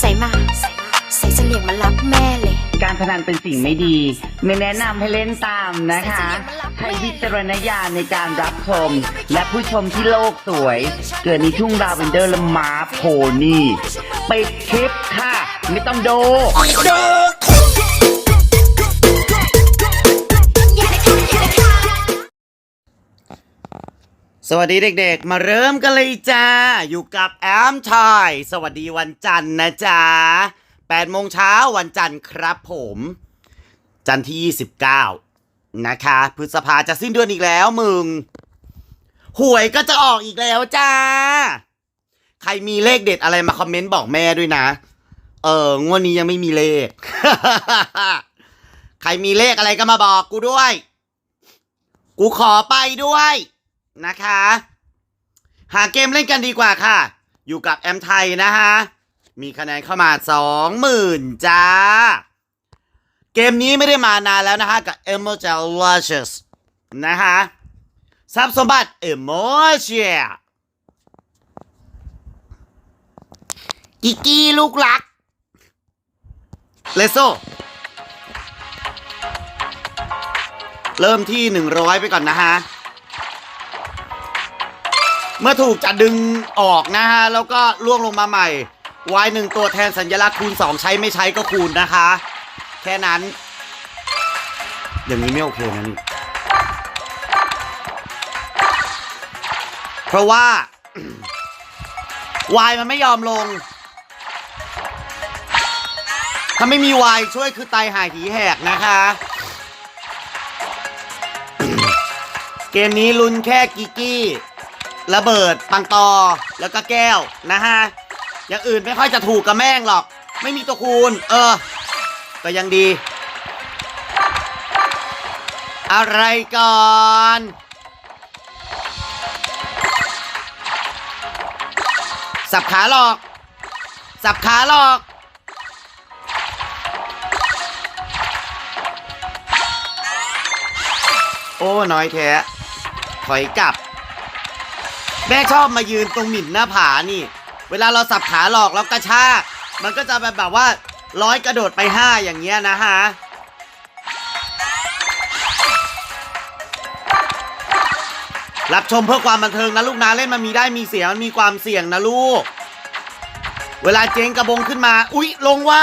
ใส่มาใส่มาใส่เสลี่ยงมารับแม่เลย การพนันเป็นสิ่งไม่ดี ไม่แนะนำให้เล่นตามนะคะ ใช้วิจารณญาณในการรับชม และผู้ชมที่โลกสวย เกิดในทุ่งดาวเวนเดอร์และม้าโพนี่ปิดคลิปค่ะ ไม่ต้องดู สวัสดีเด็กๆ มาเริ่มกันเลยจ้า อยู่กับแอมทอยสวัสดีวันจันทร์นะจ๊ะ8โมงเช้าวันจันทร์ครับผม จันทร์ที่ 29 นะคะ พฤษภาจะสิ้นเดือนอีกแล้วมึง หวยก็จะออกอีกแล้วจ้า ใครมีเลขเด็ดอะไรมาคอมเมนต์บอกแม่ด้วยนะ เอองวดนี้ยังไม่มีเลข ใครมีเลขอะไรก็มาบอกกูด้วย กูขอไปด้วย นะคะ หาเกมเล่นกันดีกว่าค่ะ อยู่กับแอมไทยนะฮะมีคะแนนเข้ามาสองหมื่นจ้า เกมนี้ไม่ได้มานานแล้วนะคะกับ e m o j a l u s h u s นะคะทรัพย์สมบัติ e m o t i o กิกกี้ลูกรัก เลโซ เริ่มที่100ไปก่อนนะฮะ เมื่อถูกจะดึงออกนะฮะ แล้วก็ล่วงลงมาใหม่วายหนึ่งตัวแทนสัญลักษณ์คูณ 2 ใช้ไม่ใช้ก็คูณนะคะ แค่นั้น อย่างนี้ไม่โอเคนะนี่ เพราะว่าวายมันไม่ยอมลง ถ้าไม่มีวายช่วยคือไตายหายหีแหกนะคะ เกมนี้ลุ้นแค่กิกกี้ ระเบิด ปังตอ แล้วก็แก้วนะฮะ อย่างอื่นไม่ค่อยจะถูกกับแม่งหรอก ไม่มีตัวคูณ เออ ก็ยังดี อะไรก่อนสับขาหลอก สับขาหลอก โอ้ น้อยแท้ถอยกลับ แม่ชอบมายืนตรงหมิ่นหน้าผานี่ เวลาเราสับขาหลอกแล้วกระชาก มันก็จะแบบแบบว่าร้อยกระโดดไปห้าอย่างเงี้ยนะฮะ รับชมเพื่อความบันเทิงนะลูกนะเล่นมันมีได้มีเสียมันมีความเสี่ยงนะลูก เวลาเจ๊งกระบงขึ้นมา อุ๊ย ลงว่า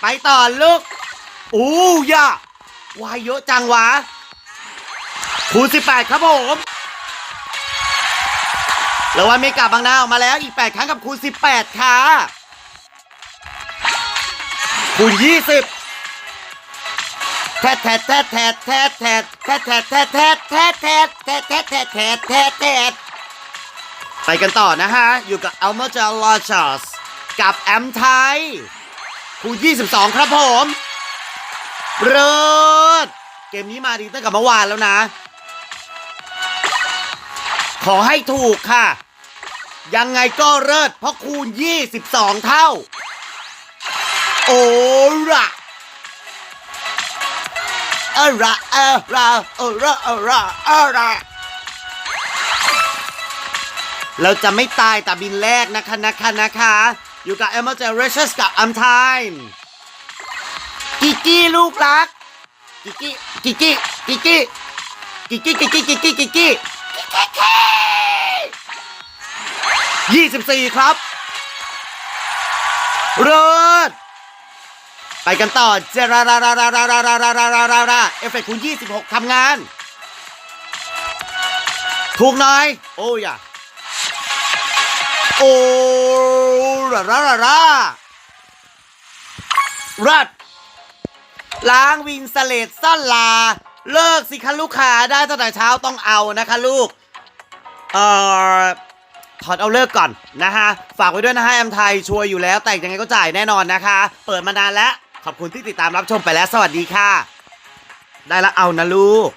ไปต่อลูกอู้ย่าวายเยอะจังวะคูณ18 ครับผมแล้ววันเมกาบางนาออกมาแล้วอีก 8 ครั้งกับคูณ18 ค่ะ คูณ 20 แทดแทดแทดแทดแทดแทดแทดแทดแทดแทดแทดแทดแทดแทดแทดแทดแทดแทดไปกันต่อนะฮะ อยู่กับ a l m o j a l o c h a s กับแอมไทย คูณ22 ครับผมเริศเกมนี้มาดีตั้งแต่เมื่อวานแล้วนะ ขอให้ถูกค่ะ ยังไงก็เลิศเพราะคูณ 22 เท่า โอ้ระเอระเอระเอระเอระเอระเราจะไม่ตายแต่บินแรกนะคะนะคะนะคะ อยู่กับ e m m a j a r a t i o n s กับ I'm Time กิกกี้ลูกรัก กิกกี้ กิกกี้ กิกกี้ กิกกี้ กิกกี้ กิกกี้ กิกกี้ยี่สิบสี่ครับเริศไปกันต่อเจราราราราราราราราราราราเอฟเฟกต์คูณยี่สิบหกทำงาน ถูกหน่อย โอ้ยอะ โอ้รารารารารัดล้างวิงสเลดซ่อนลา เลิกสิคะลูกค้าได้ตั้งแต่เช้าต้องเอานะคะลูก เอ่อถอดเอาเลิกก่อนนะคะฝากไว้ด้วยนะฮะแอมไทยชัวร์อยู่แล้ว แต่ยังไงก็จ่ายแน่นอนนะคะ เปิดมานานแล้ว ขอบคุณที่ติดตามรับชมไปแล้ว สวัสดีค่ะ ได้แล้วเอานะลูก